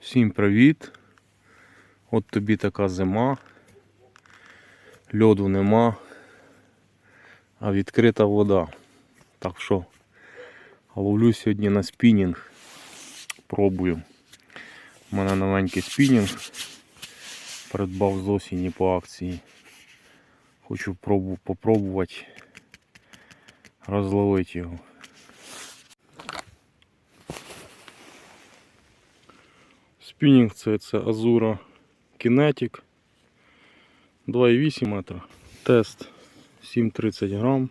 Всім привіт! От тобі така зима. Льоду нема, а відкрита вода. Так що ловлю сьогодні на спінінг. Пробую. У мене новенький спінінг. Придбав з осені по акції. Хочу пробу, попробувати розловити його. Спінінг це, це Azura Kinetic 2,8 метра. Тест 7,30 грам.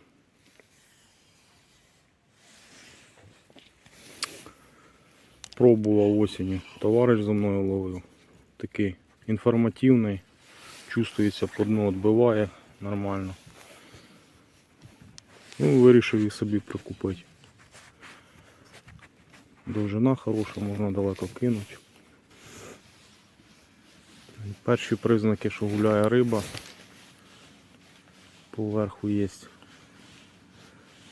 Пробував осені. Товариш за мною ловив. Такий інформативний. Чувствується по дну відбиває нормально. Ну, вирішив їх собі прикупити. Довжина хороша, можна далеко кинути. Перші признаки, що гуляє риба. Поверху є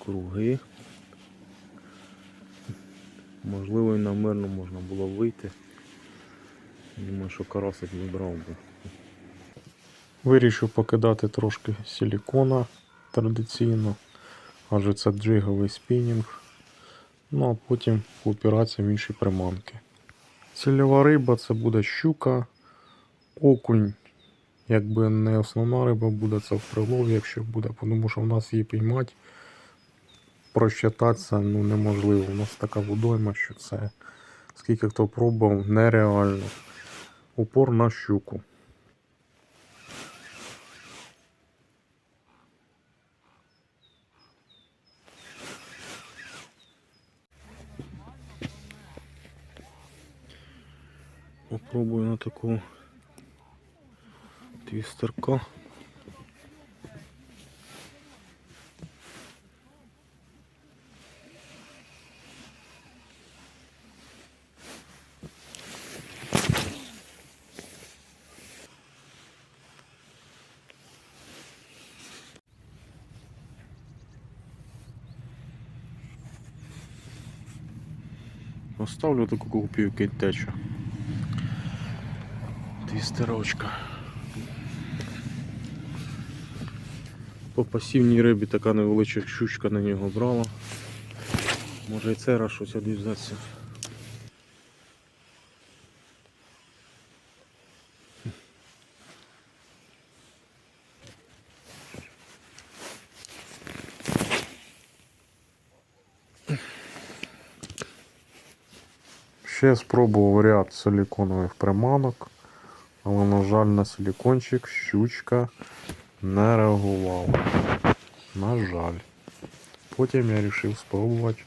круги. Можливо і на мирно можна було вийти. Думаю, що карасик вибрав би. Вирішив покидати трошки силікона традиційно, адже це джиговий спінінг. Ну а потім упиратися в інші приманки. Цільова риба це буде щука, окунь. Якби не основна риба буде, це в прилові, якщо буде, тому що в нас її піймати, просчитатися ну, неможливо. У нас така водойма, що це скільки хто пробував, нереально. Упор на щуку. Попробую на такого твістерка. Оставлю таку копійки течу. Твістерочка. По пасівній рибі така невеличка щучка на нього брала. Може і це раз щось одв'язатися. Ще спробував ряд силіконових приманок, але, на жаль, на силікончик щучка не реагував. На жаль. Потім я вирішив спробувати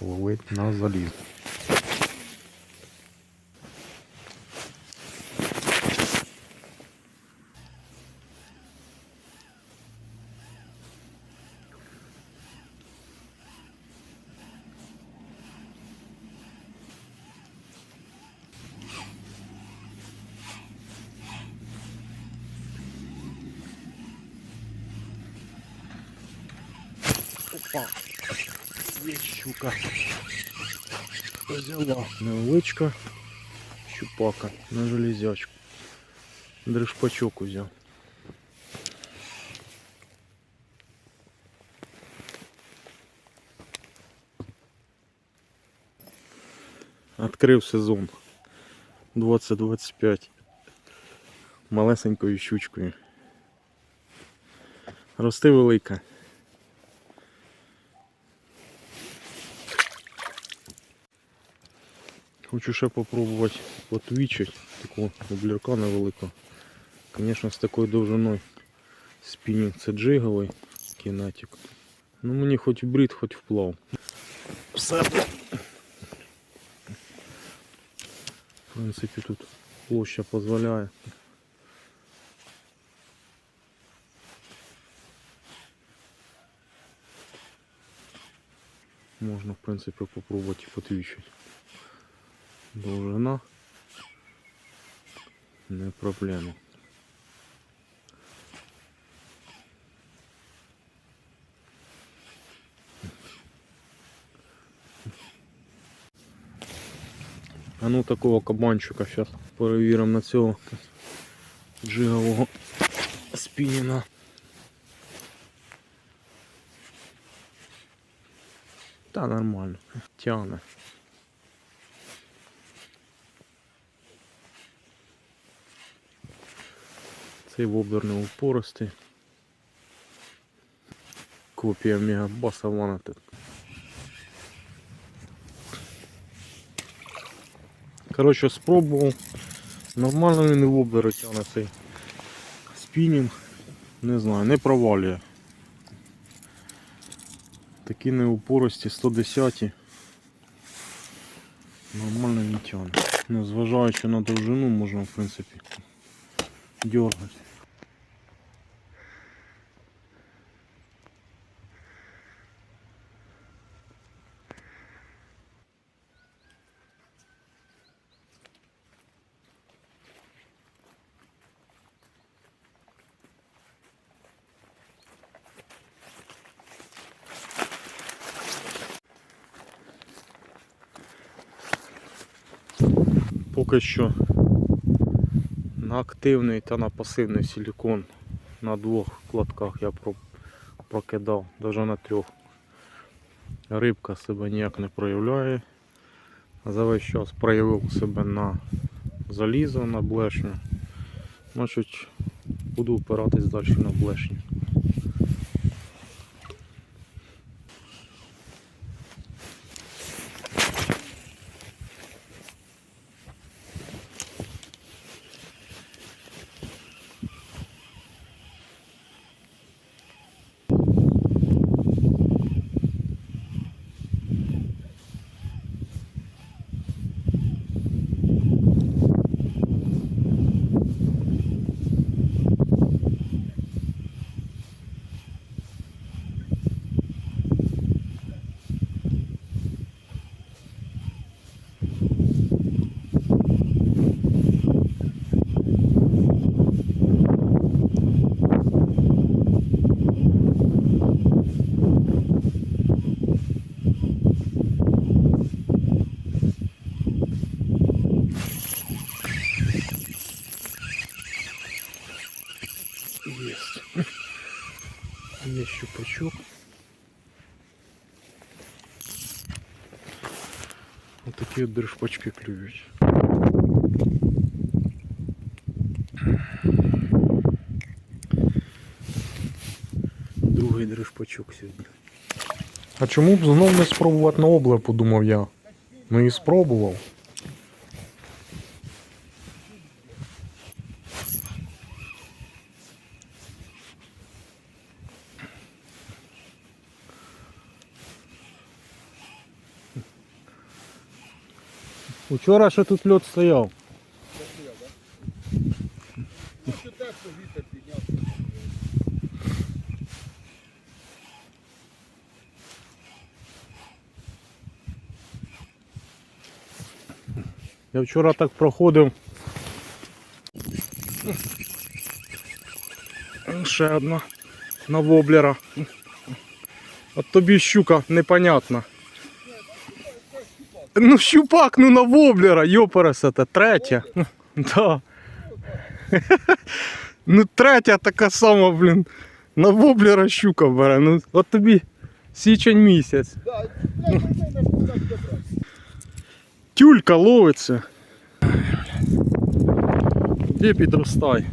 ловити на заліз. Опа! Є щука. Взяла невеличка щупака на железячку. Дришпачок взяв. Открив сезон 2025 малесенькою щучкою. Рости велика. Хочу ще попробувати потвічити такого облірка невеликого. Звісно, з такою довжиною спінінг це джиговий кінетик. Ну мені хоч в брід, хоч вплав. Все. В принципі, тут площа дозволяє. Можна, в принципі, попробувати потвічити. Довжина не проблема. А ну такого кабанчика зараз перевіримо на цього джигового спінінга. Та нормально. Тягне. Цей воблер не упоростий. Копія мегабаса ванати. Коротше, спробував. Нормально він і воблер тягне цей спінінг. Не знаю, не провалює. Такі неупорості 110. Нормально не тягне. Ну, зважаючи на довжину, можна в принципі дергати. Поки що на активний та на пасивний силікон на двох кладках я прокидав, навіть на трьох. Рибка себе ніяк не проявляє. За весь час проявив себе на залізо, на блешню. Значить, буду опиратись далі на блешню. Вот от вот клюють. Другий дрожпачок сьогодні. А чому б знов не спробувати на обле, подумав я. Ну і спробував. Учора ще тут льот стояв. Я вчора так проходив. Ще одна на воблера. От тобі щука непонятна. Ну щупак, ну на воблера, йопересете, третя. Да. Ну третя така сама, блін. На воблера щука бере. Ну от тобі січень місяць. Тюлька ловиться. Де підростай.